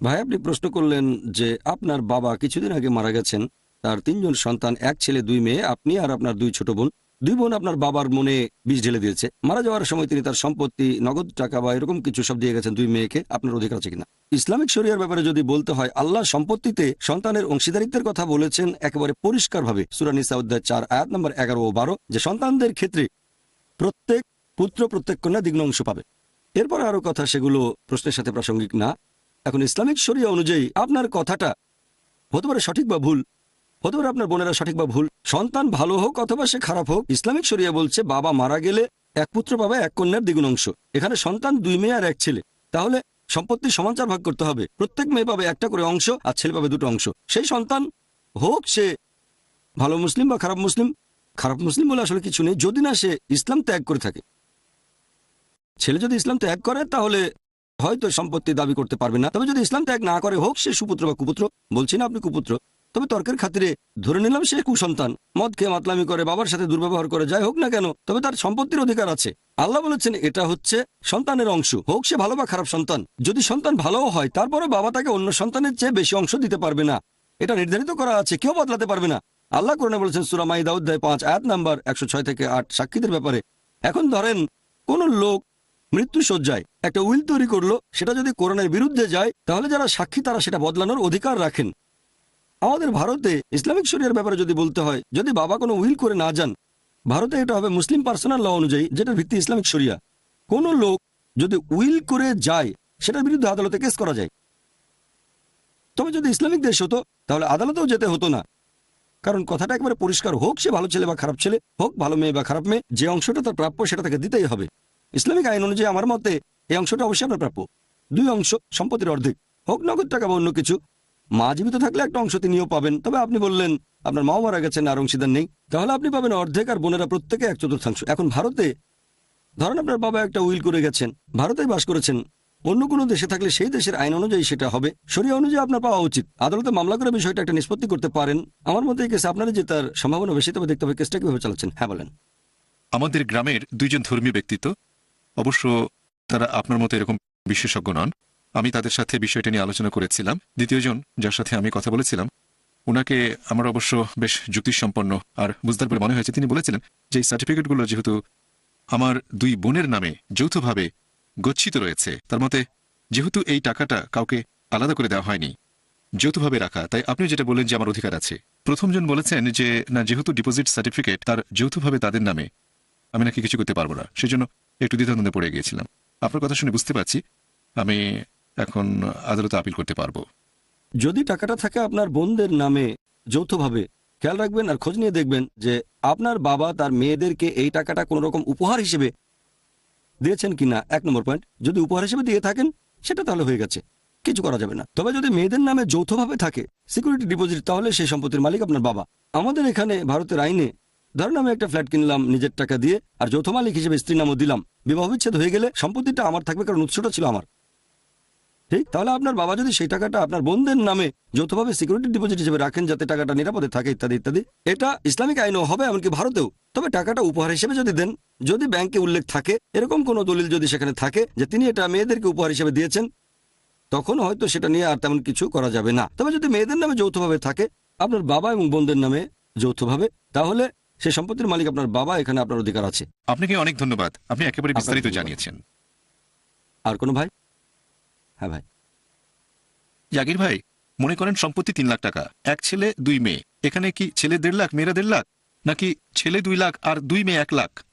ভাই, আপনি প্রশ্ন করলেন যে আপনার বাবা কিছুদিন আগে মারা গেছেন, তার তিনজন সন্তান, এক ছেলে, দুই মেয়ে, আপনি আর আপনার দুই ছোট বোন। দুই বোন আপনার বাবার মনে বিষ ঢেলে দিয়েছে। মারা যাওয়ার সময় তিনি তার সম্পত্তি, নগদ টাকা বা এরকম কিছু সব দিয়ে গেছেন দুই মেয়েকে। আপনার অধিকার আছে কিনা? ইসলামিক শরিয়ার ব্যাপারে যদি বলতে হয়, আল্লাহ সম্পত্তিতে সন্তানের অংশীদারিত্বের কথা বলেছেন একেবারে পরিষ্কারভাবে। সুরানিসা অধ্যায় চার, আয়াত নম্বর এগারো ও বারো, যে সন্তানদের ক্ষেত্রে প্রত্যেক পুত্র প্রত্যেক কন্যা দ্বিগ্ন অংশ পাবে। এরপর আরও কথা, সেগুলো প্রশ্নের সাথে প্রাসঙ্গিক না। এখন ইসলামিক শরিয়া অনুযায়ী আপনার কথাটা হতে পারে সঠিক বা ভুল, হতে পারে আপনার বোনেরা সঠিক বা ভুল। সন্তান ভালো হোক অথবা সে খারাপ হোক, ইসলামিক শরিয়া বলছে বাবা মারা গেলে এক পুত্র পাবে এক কন্যার দ্বিগুণ অংশ। এখানে সন্তান দুই মেয়ে আর এক ছেলে। তাহলে সম্পত্তি সমাচার ভাগ করতে হবে। প্রত্যেক মেয়ে পাবে একটা করে অংশ আর ছেলে পাবে দুটো অংশ। সেই সন্তান হোক, সে ভালো মুসলিম বা খারাপ মুসলিম খারাপ মুসলিম বলে আসলে কিছু নেই। যদি না সে ইসলাম ত্যাগ করে থাকে। ছেলে যদি ইসলাম ত্যাগ করে, তাহলে হয়তো সম্পত্তি দাবি করতে পারবে না। তবে যদি ইসলাম ত্যাগ না করে, হোক সে সুপুত্র বা কুপুত্র, বলছি না আপনি কুপুত্র। তবে তর্কের খাতিরে ধরে নিলাম সে কুসন্তান। মদ খেয়ে মাতলামি করে, বাবার সাথে দুর্ব্যবহার করে, যাই হোক না কেন, তবে তার সম্পত্তির অধিকার আছে। আল্লাহ বলেছেন, এটা হচ্ছে সন্তানের অংশ। হোক সে ভালো বা খারাপ সন্তান। যদি সন্তান ভালোও হয় তারপরে বাবা তাকে অন্য সন্তানের চেয়ে বেশি অংশ দিতে পারবে না। এটা নির্ধারিত করা আছে, কেউ বদলাতে পারবে না। আল্লাহ কোরআনে বলেছেন সুরামাই দাউদ্দায় পাঁচ, আয়াত নাম্বার একশো ছয় থেকে আট, সাক্ষীদের ব্যাপারে। এখন ধরেন, কোন লোক মৃত্যু সজ্জায় একটা উইল তৈরি করল, সেটা যদি কোরআনের বিরুদ্ধে যায়, তাহলে যারা সাক্ষী, তারা সেটা বদলানোর অধিকার রাখেন। আমাদের ভারতে ইসলামিক শরিয়ার ব্যাপারে যদি বলতে হয়, যদি বাবা কোনো উইল করে না যান, ভারতে এটা হবে মুসলিম পার্সোনাল ল অনুযায়ী, যেটার ভিত্তি ইসলামিক শরিয়া। কোন লোক যদি উইল করে যায়, সেটার বিরুদ্ধে আদালতে কেস করা যায়। তবে যদি ইসলামিক দেশ হতো, তাহলে আদালতেও যেতে হতো না। কারণ কথাটা একবারে পরিষ্কার, হোক সে ভালো ছেলে বা খারাপ ছেলে, হোক ভালো মেয়ে বা খারাপ মেয়ে, যে অংশটা তার প্রাপ্য সেটা তাকে দিতেই হবে। ইসলামিক আইন অনুযায়ী আমার মতে এই অংশটা অবশ্যই আপনার প্রাপ্য। দুই অংশ সম্পত্তির অর্ধেক, হোক নগদ টাকা বা অন্য কিছু। মা জীবিত থাকলে একটা অংশ তিনিও পাবেন। তবে আপনি বললেন, আপনার মাও মারা গেছেন, আর অংশীদার নেই। তাহলে আপনি পাবেন অর্ধেক আর বোনেরা প্রত্যেকে এক চতুর্থাংশ। এখন ভারতে, ধরেন আপনার বাবা একটা উইল করে গেছেন, ভারতেই বাস করেছেন। অন্য কোনো দেশে থাকলে সেই দেশের আইন অনুযায়ী সেটা হবে। শরীয় অনুযায়ী আপনার পাওয়া উচিত। আদালতে মামলা করে বিষয়টা একটা নিষ্পত্তি করতে পারেন। আমার মতে এই কেসে আপনারা যে তার সম্ভাবনা বেশি, তবে দেখতে হবে কেসটা কীভাবে চালাচ্ছেন। হ্যাঁ বলেন। আমাদের গ্রামের দুইজন ধর্মীয় ব্যক্তিত্ব অবশ্য তারা আপনার মতো এরকম বিশেষজ্ঞ নন। আমি তাদের সাথে বিষয়টা নিয়ে আলোচনা করেছিলাম। দ্বিতীয়জন যার সাথে আমি কথা বলেছিলাম ওনাকে আমার অবশ্য বেশ যুক্তিসম্পন্ন আর বুঝদার বলে মনে হয়েছে। তিনি বলেছিলেন যে এই সার্টিফিকেটগুলো যেহেতু আমার দুই বোনের নামে যৌথভাবে গচ্ছিত রয়েছে, তার মতে যেহেতু এই টাকাটা কাউকে আলাদা করে দেওয়া হয়নি, যৌথভাবে রাখা, তাই আপনি যেটা বললেন যে আমার অধিকার আছে। প্রথমজন বলেছেন যে, না, যেহেতু ডিপোজিট সার্টিফিকেট তার যৌথভাবে তাদের নামে, আমি নাকি কিছু করতে পারব না। সেজন্য একটু দ্বিধাদ্বন্দ্বে পড়ে গিয়েছিলাম। আপনার কথা শুনে বুঝতে পারছি। আমি এখন আদালতে আপিল করতে পারব। যদি টাকাটা থাকে আপনার বোনদের নামে যৌথভাবে, খেয়াল রাখবেন আর খোঁজ নিয়ে দেখবেন যে আপনার বাবা তার মেয়েদেরকে এই টাকাটা কোনো রকম উপহার হিসেবে দিয়েছেন কিনা। এক নম্বর পয়েন্ট। যদি উপহার হিসেবে দিয়ে থাকেন, সেটা তাহলে হয়ে গেছে। কিছু করা যাবে না। তবে যদি মেয়েদের নামে যৌথভাবে থাকে সিকিউরিটি ডিপোজিট তাহলে সেই সম্পত্তির মালিক আপনার বাবা। আমাদের এখানে, ভারতের আইনে ধরেন আমি একটা ফ্ল্যাট কিনলাম নিজের টাকা দিয়ে, আর যৌথ মালিক হিসেবে স্ত্রীর নামও দিলাম। বিবাহ বিচ্ছেদ হয়ে গেলে সম্পত্তিটা আমার থাকবে কারণ উৎসটা ছিল আমার। ঠিক? তাহলে আপনার বাবা যদি সেই টাকাটা আপনার বোনদের নামে যৌথভাবে সিকিউরিটি ডিপোজিট হিসেবে রাখেন যাতে টাকাটা নিরাপদে থাকে, ইত্যাদি ইত্যাদি, এটা ইসলামিক আইনও হবে এমনকি ভারতেও। তবে টাকাটা উপহার হিসেবে যদি দেন, যদি ব্যাংকে উল্লেখ থাকে, এরকম কোনো দলিল যদি সেখানে থাকে যে তিনি এটা মেয়েদেরকে উপহার হিসেবে দিয়েছেন, তখন হয়তো সেটা নিয়ে আর তেমন কিছু করা যাবে না। তবে যদি মেয়েদের নামে যৌথভাবে থাকে, আপনার বাবা এবং বোনদের নামে যৌথভাবে, তাহলে সে সম্পত্তির মালিক আপনার বাবা এখানে আপনার অধিকার আছে। আপনাকে অনেক ধন্যবাদ। আপনি একেবারে বিস্তারিত জানিয়েছেন। আর কোনো ভাই? হ্যাঁ ভাই। জাগির ভাই মনে করেন সম্পত্তি তিন লাখ টাকা। এক ছেলে দুই মেয়ে। এখানে কি ছেলে দেড় লাখ মেয়েরা দেড় লাখ? নাকি ছেলে দুই লাখ আর দুই মেয়ে এক লাখ?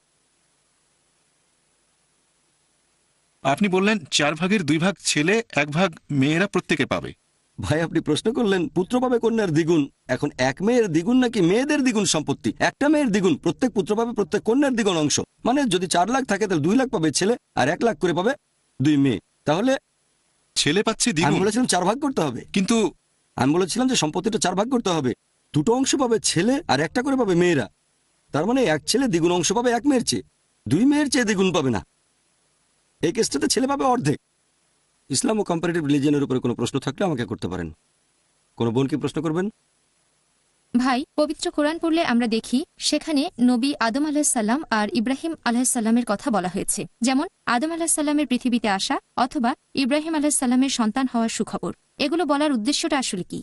আপনি বললেন চার ভাগের দুই ভাগ ছেলে এক ভাগ মেয়েরা প্রত্যেকে পাবে। ভাই আপনি প্রশ্ন করলেন পুত্র পাবে কন্যার দ্বিগুণ। এখন এক মেয়ের দ্বিগুণ নাকি মেয়েদের দ্বিগুণ সম্পত্তি? একটা মেয়ের দ্বিগুণ প্রত্যেক পুত্র পাবে প্রত্যেক কন্যার দ্বিগুণ অংশ। মানে যদি চার লাখ থাকে তাহলে দুই লাখ পাবে ছেলে আর এক লাখ করে পাবে দুই মেয়ে। তাহলে ছেলে পাচ্ছে আমি দ্বিগুণ। বলেছিলাম চার ভাগ করতে হবে। কিন্তু আমি বলেছিলাম যে সম্পত্তিটা চার ভাগ করতে হবে। দুটো অংশ পাবে ছেলে আর একটা করে পাবে মেয়েরা। তার মানে এক ছেলে দ্বিগুণ অংশ পাবে এক মেয়ের চেয়ে। দুই মেয়ের চেয়ে দ্বিগুণ পাবে না। এই কেসটাতে ছেলে পাবে অর্ধেক। ইসলাম ও কম্পারেটিভ রিলিজিয়নের উপরে কোনো প্রশ্ন থাকলে আমাকে করতে পারেন। কোনো বোন কি প্রশ্ন করবেন? ভাই পবিত্র কোরআন পড়লে আমরা দেখি সেখানে নবী আদম আলাহিসাল্লাম আর ইব্রাহিম আলাহিসাল্লামের কথা বলা হয়েছে। যেমন আদম আলাহিসাল্লামের পৃথিবীতে আসা অথবা ইব্রাহিম আলাহিসাল্লামের সন্তান হওয়ার সুখবর। এগুলো বলার উদ্দেশ্যটা আসলে কি?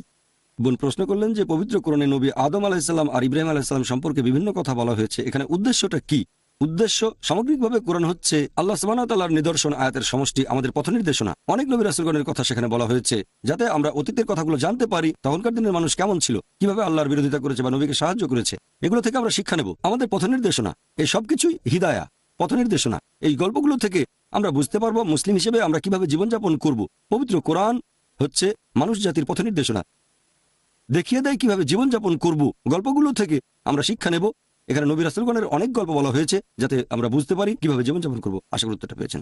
বোন প্রশ্ন করলেন যে পবিত্র কোরআনে নবী আদম আলাহিসাল্লাম আর ইব্রাহিম আলাহিসাল্লাম সম্পর্কে বিভিন্ন কথা বলা হয়েছে। এখানে উদ্দেশ্যটা কি? উদ্দেশ্য সামগ্রিকভাবে কোরআন হচ্ছে আল্লাহ সুবাহতাল্লাহর নিদর্শন আয়াতের সমষ্টি আমাদের পথ নির্দেশনা। অনেক নবী রাসুলগণের কথা সেখানে বলা হয়েছে, যাতে আমরা অতীতের কথাগুলো জানতে পারি, তখনকার দিনের মানুষ কেমন ছিল, কীভাবে আল্লাহর বিরোধিতা করেছে বা নবীকে সাহায্য করেছে, এগুলো থেকে আমরা শিক্ষা নেব। আমাদের পথ নির্দেশনা, এই সবকিছুই হিদায়া, পথ নির্দেশনা। এই গল্পগুলো থেকে আমরা বুঝতে পারব মুসলিম হিসেবে আমরা কীভাবে জীবনযাপন করব। পবিত্র কোরআন হচ্ছে মানুষ জাতির পথ নির্দেশনা। দেখিয়ে দেয় কীভাবে জীবনযাপন করব। গল্পগুলো থেকে আমরা শিক্ষা নেব এখানে নবী রাসুলগণের অনেক গল্প বলা হয়েছে যাতে আমরা বুঝতে পারি কীভাবে জীবনযাপন করব। আশা করি উত্তরটা পেয়েছেন।